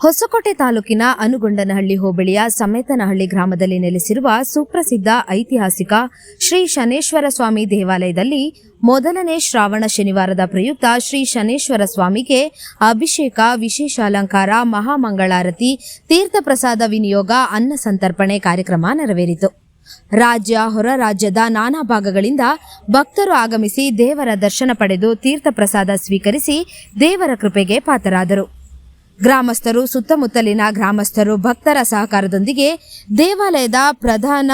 ಹೊಸಕೋಟೆ ತಾಲೂಕಿನ ಅನುಗೊಂಡನಹಳ್ಳಿ ಹೋಬಳಿಯ ಸಮೇತನಹಳ್ಳಿ ಗ್ರಾಮದಲ್ಲಿ ನೆಲೆಸಿರುವ ಸುಪ್ರಸಿದ್ಧ ಐತಿಹಾಸಿಕ ಶ್ರೀ ಶನೇಶ್ವರ ಸ್ವಾಮಿ ದೇವಾಲಯದಲ್ಲಿ ಮೊದಲನೇ ಶ್ರಾವಣ ಶನಿವಾರದ ಪ್ರಯುಕ್ತ ಶ್ರೀ ಶನೇಶ್ವರ ಸ್ವಾಮಿಗೆ ಅಭಿಷೇಕ ವಿಶೇಷ ಅಲಂಕಾರ ಮಹಾಮಂಗಳಾರತಿ, ತೀರ್ಥಪ್ರಸಾದ ವಿನಿಯೋಗ, ಅನ್ನ ಸಂತರ್ಪಣೆ ಕಾರ್ಯಕ್ರಮ ನೆರವೇರಿತು. ರಾಜ್ಯ, ಹೊರ ರಾಜ್ಯದ ನಾನಾ ಭಾಗಗಳಿಂದ ಭಕ್ತರು ಆಗಮಿಸಿ ದೇವರ ದರ್ಶನ ಪಡೆದು ತೀರ್ಥಪ್ರಸಾದ ಸ್ವೀಕರಿಸಿ ದೇವರ ಕೃಪೆಗೆ ಪಾತ್ರರಾದರು ಗ್ರಾಮಸ್ಥರು ಸುತ್ತಮುತ್ತಲಿನ ಗ್ರಾಮಸ್ಥರು ಭಕ್ತರ ಸಹಕಾರದೊಂದಿಗೆ ದೇವಾಲಯದ ಪ್ರಧಾನ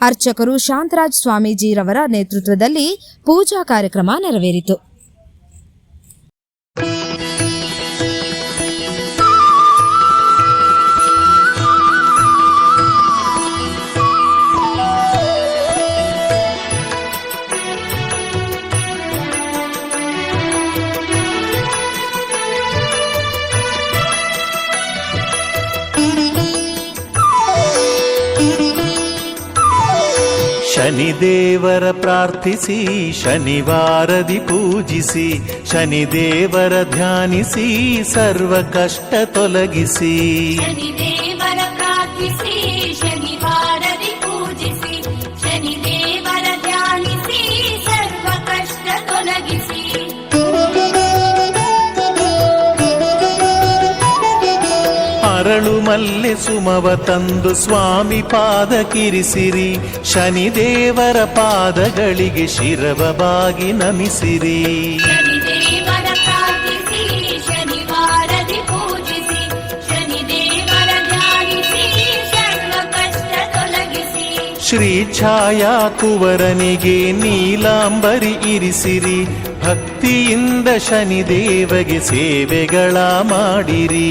ಅರ್ಚಕರು ಶಾಂತರಾಜ್ ಸ್ವಾಮೀಜಿರವರ ನೇತೃತ್ವದಲ್ಲಿ ಪೂಜಾ ಕಾರ್ಯಕ್ರಮ ನೆರವೇರಿತು. ಶನಿದೇವರ ಪ್ರಾರ್ಥಿಸಿ ಶನಿವಾರದಿ ಪೂಜಿಸಿ ಶನಿ ಶನಿದೇವರ ಧ್ಯಾನಿಸಿ ಸರ್ವ ಕಷ್ಟ ತೊಲಗಿಸಿ. ಶನಿದೇವರ ಪ್ರಾರ್ಥಿಸಿ ಮಲ್ಲೆ ಸುಮವ ತಂದು ಸ್ವಾಮಿ ಪಾದ ಕಿರಿಸಿರಿ ಶನಿದೇವರ ಪಾದಗಳಿಗೆ ಶಿರವ ಬಾಗಿ ನಮಿಸಿರಿ. ಶ್ರೀ ಛಾಯಾ ಕುವರನಿಗೆ ನೀಲಾಂಬರಿ ಇರಿಸಿರಿ ಭಕ್ತಿಯಿಂದ ಶನಿದೇವಗೆ ಸೇವೆಗಳ ಮಾಡಿರಿ.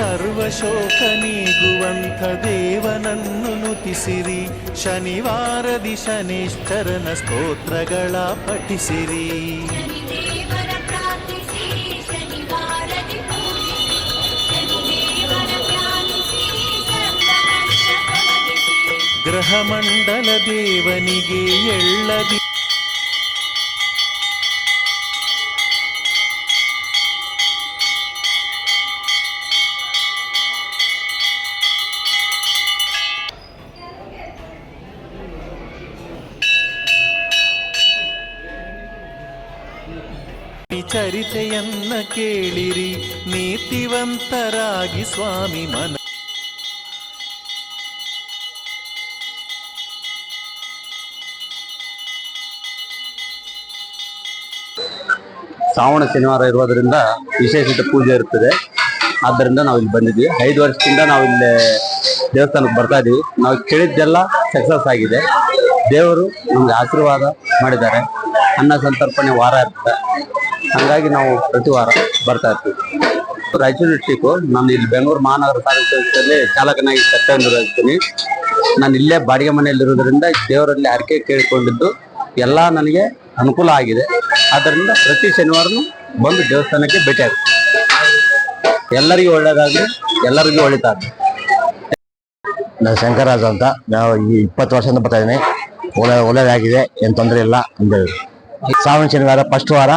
ತೊಲಗಿಸಿ ಸರ್ವ ಶೋಕ ನೀಗುವಂಥ ದೇವನನ್ನು ನುತಿಸಿರಿ. ಶನಿವಾರದಿ ಶನೇಶ್ವರನ ಸ್ತೋತ್ರಗಳ ಪಠಿಸಿರಿ. ಗ್ರಹಮಂಡಲ ದೇವನಿಗೆ ಶನಿವಾರದಿ ಚರಿತೆಯನ್ನ ಕೇಳಿರಿ, ನೀತಿವಂತರಾಗಿ ಸ್ವಾಮಿ ಮನ ಶ್ರಾವಣ ಶನಿವಾರ ಇರೋದ್ರಿಂದ ವಿಶೇಷಿತ ಪೂಜೆ ಇರ್ತದೆ. ಆದ್ದರಿಂದ ನಾವು ಇಲ್ಲಿ ಬಂದಿದ್ವಿ ಐದು ವರ್ಷದಿಂದ ನಾವು ಇಲ್ಲಿ ದೇವಸ್ಥಾನಕ್ಕೆ ಬರ್ತಾ ಇದೀವಿ. ನಾವು ಕೇಳಿದ್ದೆಲ್ಲ ಸಕ್ಸಸ್ ಆಗಿದೆ. ದೇವರು ನಮ್ಗೆ ಆಶೀರ್ವಾದ ಮಾಡಿದ್ದಾರೆ. ಅನ್ನ ಸಂತರ್ಪಣೆ ವಾರ ಇರ್ತದೆ. ಹಂಗಾಗಿ ನಾವು ಪ್ರತಿ ವಾರ ಬರ್ತಾ ಇರ್ತೀವಿ. ರಾಯಚೂರು ಡಿಸ್ಟಿಕ್ಕು ನಾನು ಇಲ್ಲಿ ಬೆಂಗಳೂರು ಮಹಾನಗರ ಸಾರಿಗೆ ಚಾಲಕನಾಗಿ ಕರ್ತವ್ಯ ನಾನು ಇಲ್ಲೇ ಬಾಡಿಗೆ ಮನೆಯಲ್ಲಿರೋದ್ರಿಂದ ದೇವರಲ್ಲಿ ಹರಕೆ ಕೇಳಿಕೊಂಡಿದ್ದು ಎಲ್ಲ ನನಗೆ ಅನುಕೂಲ ಆಗಿದೆ. ಆದ್ದರಿಂದ ಪ್ರತಿ ಶನಿವಾರನೂ ಬಂದು ದೇವಸ್ಥಾನಕ್ಕೆ ಭೇಟಿ ಆಗ್ತೀನಿ. ಎಲ್ಲರಿಗೂ ಒಳ್ಳೇದಾಗಲಿ, ಎಲ್ಲರಿಗೂ ಒಳಿತಾಗಲಿ ನಾನು ಶಂಕರರಾಜ್ ಅಂತ. ನಾವು ಈ ಇಪ್ಪತ್ತು ವರ್ಷದಿಂದ ಬರ್ತಾ ಇದ್ದೀನಿ. ಒಳ್ಳೆ, ಒಳ್ಳೇದಾಗಿದೆ, ಏನು ತೊಂದರೆ ಇಲ್ಲ ಅಂತ ಹೇಳಿ. ಶ್ರಾವಣ ಶನಿವಾರ ಫಸ್ಟ್ వార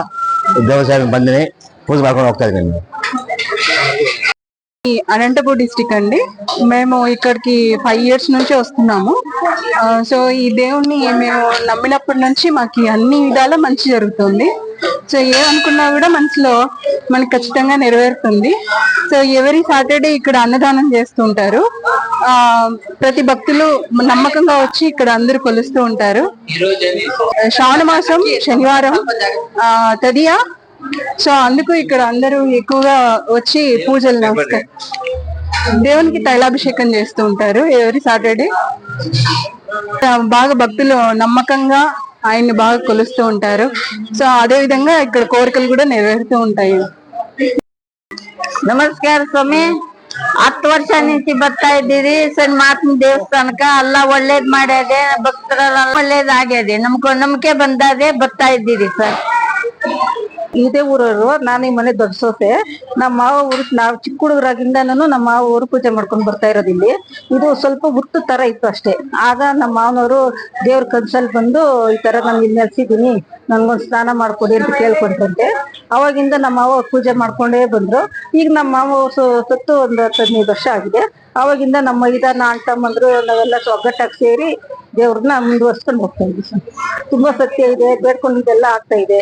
గౌరవసాగర్ బంద్ని పూజ పడకుండా అనంతపూర్ డిస్టిక్ అండి. మేము ఇక్కడికి ఫైవ్ ఇయర్స్ నుంచి వస్తున్నాము. సో ఈ దేవుణ్ణి మేము నమ్మినప్పటి నుంచి మాకు అన్ని విధాల మంచి జరుగుతుంది. సో ఏమనుకున్నా కూడా మనసులో మనకి ఖచ్చితంగా నెరవేరుతుంది. సో ఎవరి సాటర్డే ఇక్కడ అన్నదానం చేస్తుంటారు. ప్రతి భక్తులు నమ్మకంగా వచ్చి ఇక్కడ అందరూ కొలుస్తూ ఉంటారు. శ్రావణ మాసం శనివారం తదియా. సో అందుకు ఇక్కడ అందరూ ఎక్కువగా వచ్చి పూజలు నమస్కారం దేవునికి తైలాభిషేకం చేస్తూ ఉంటారు ఎవరి సాటర్డే. బాగా భక్తులు నమ్మకంగా ఆయన్ని బాగా కొలుస్తూ ఉంటారు. సో అదే విధంగా ఇక్కడ కోరికలు కూడా నెరవేరుతూ ఉంటాయి. నమస్కారం స్వామి. ಹತ್ತು ವರ್ಷ ನಿಂತು ಬರ್ತಾ ಇದ್ದೀರಿ. ಸಣ್ಣ ಮಾತಿನ ದೇವಸ್ಥಾನಕ್ಕ ಎಲ್ಲ ಒಳ್ಳೇದ್ ಮಾಡ್ಯಾದೆ, ಭಕ್ತರೆಲ್ಲ ಒಳ್ಳೇದಾಗ್ಯದೆ. ನಮ್ಗೆ ನಂಬಿಕೆ ಬಂದಾದೆ ಬರ್ತಾ ಇದ್ದೀರಿ, ಸರ್. ಇದೇ ಊರವರು, ನಾನು ಈ ಮನೆ ದೊಡ್ಡ ಸೊಸೆ. ನಮ್ಮ ಮಾವ ಊರು ನಾವು ಚಿಕ್ಕ ಹುಡುಗರಾಗಿಂದನೂ ನಮ್ಮ ಮಾವ ಊರು ಪೂಜೆ ಮಾಡ್ಕೊಂಡು ಬರ್ತಾ ಇರೋದು ಇಲ್ಲಿ. ಇದು ಸ್ವಲ್ಪ ಹುಟ್ಟು ತರ ಇತ್ತು ಅಷ್ಟೇ. ಆಗ ನಮ್ಮ ಮಾವನವರು ದೇವ್ರ ಕನ್ಸಲ್ಲಿ ಬಂದು ಈ ತರ ನಾನು ಇಲ್ಲಿ ನೆಲೆಸಿದ್ದೀನಿ ನನ್ಗೊಂದು ಸ್ನಾನ ಮಾಡ್ಕೊಡಿ ಅಂತ ಕೇಳ್ಕೊಂತಂತೆ ಅವಾಗಿಂದ ನಮ್ಮ ಮಾವ ಪೂಜೆ ಮಾಡ್ಕೊಂಡೇ ಬಂದ್ರು. ಈಗ ನಮ್ಮ ಮಾವ ಸತ್ತು ಒಂದು ಹದಿನೈದು ವರ್ಷ ಆಗಿದೆ. ಅವಾಗಿಂದ ನಮ್ಮ ಇದ ನಾನ್ ತಮ್ಮಂದ್ರು ನಾವೆಲ್ಲ ಒಗ್ಗಟ್ಟಾಗಿ ಸೇರಿ ದೇವ್ರನ್ನ ಮುಂದುವರ್ಸ್ಕೊಂಡು ಹೋಗ್ತಾ ಇದ್ವಿ ಸರ್. ತುಂಬಾ ಸತ್ಯ ಇದೆ, ಬೇಡ್ಕೊಂಡಿದ್ದೆಲ್ಲ ಆಗ್ತಾ ಇದೆ.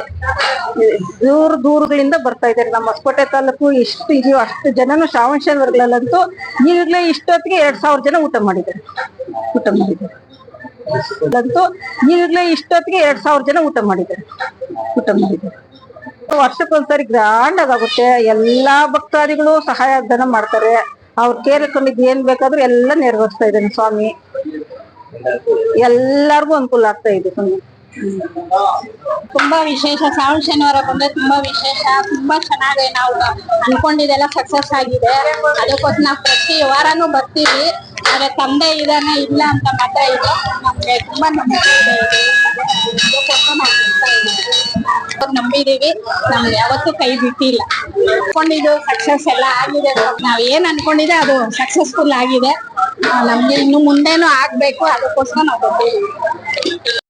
ದೂರ ದೂರಗಳಿಂದ ಬರ್ತಾ ಇದ್ದಾರೆ. ನಮ್ಮ ಹೊಸಕೋಟೆ ತಾಲೂಕು ಇಷ್ಟು ಇದೆಯೋ ಅಷ್ಟು ಜನನು ಶ್ರಾವಣ ಶನಿವಾರಗಳಲ್ಲಂತೂ ಈಗಲೇ ಇಷ್ಟೊತ್ತಿಗೆ ಎರಡ್ ಸಾವಿರ ಜನ ಊಟ ಮಾಡಿದ್ದಾರೆ. ಊಟ ಮಾಡಿದ್ದಾರೆ. ಈಗಲೇ ಇಷ್ಟೊತ್ತಿಗೆ ಎರಡ್ ಸಾವಿರ ಜನ ಊಟ ಮಾಡಿದ್ದಾರೆ. ಊಟ ಮಾಡಿದ್ದಾರೆ. ವರ್ಷಕ್ಕೊಂದ್ಸರಿ ಗ್ರ್ಯಾಂಡ್ ಆಗುತ್ತೆ ಎಲ್ಲಾ ಭಕ್ತಾದಿಗಳು ಸಹಾಯ ಧನ ಮಾಡ್ತಾರೆ. ಅವ್ರ ಕೇಳಿಕೊಂಡಿದ್ದು ಏನ್ ಬೇಕಾದ್ರೂ ಎಲ್ಲ ನೆರವೇರಿಸ್ತಾ ಇದ್ದಾನೆ ಸ್ವಾಮಿ. ಎಲ್ಲಾರ್ಗು ಅನುಕೂಲ ಆಗ್ತಾ ಇದೆ ಸ್ವಾಮಿ. ತುಂಬಾ ವಿಶೇಷ. ಸಾವಿರ ಶನಿವಾರ ಬಂದ್ರೆ ತುಂಬಾ ವಿಶೇಷ. ತುಂಬಾ ಚೆನ್ನಾಗಿ ನಾವು ಅನ್ಕೊಂಡಿದೆಲ್ಲ ಸಕ್ಸಸ್ ಆಗಿದೆ. ಅದಕ್ಕೋಸ್ಕರ ನಾವು ಪ್ರತಿ ವಾರನು ಬರ್ತೀವಿ. ಆದ್ರೆ ತಂದೆ ಇದಾನೆ ಇಲ್ಲ ಅಂತ ಮಾತ್ರ ಇದೆ ನಮ್ಗೆ ತುಂಬಾ ನಂಬಿಕೆ ಇದೆ. ಅದಕ್ಕೋಸ್ಕರ. ನಂಬಿದೀವಿ. ನಮ್ಗೆ ಯಾವತ್ತೂ ಕೈ ಬಿಟ್ಟಿಲ್ಲ. ಅನ್ಕೊಂಡಿದ್ದು ಸಕ್ಸಸ್ ಎಲ್ಲ ಆಗಿದೆ. ನಾವ್ ಏನ್ ಅನ್ಕೊಂಡಿದೆ ಅದು ಸಕ್ಸಸ್ಫುಲ್ ಆಗಿದೆ. ನಮ್ಗೆ ಇನ್ನು ಮುಂದೇನು ಆಗ್ಬೇಕು. ಅದಕ್ಕೋಸ್ಕರ ನಾವು ಬರ್ತೀವಿ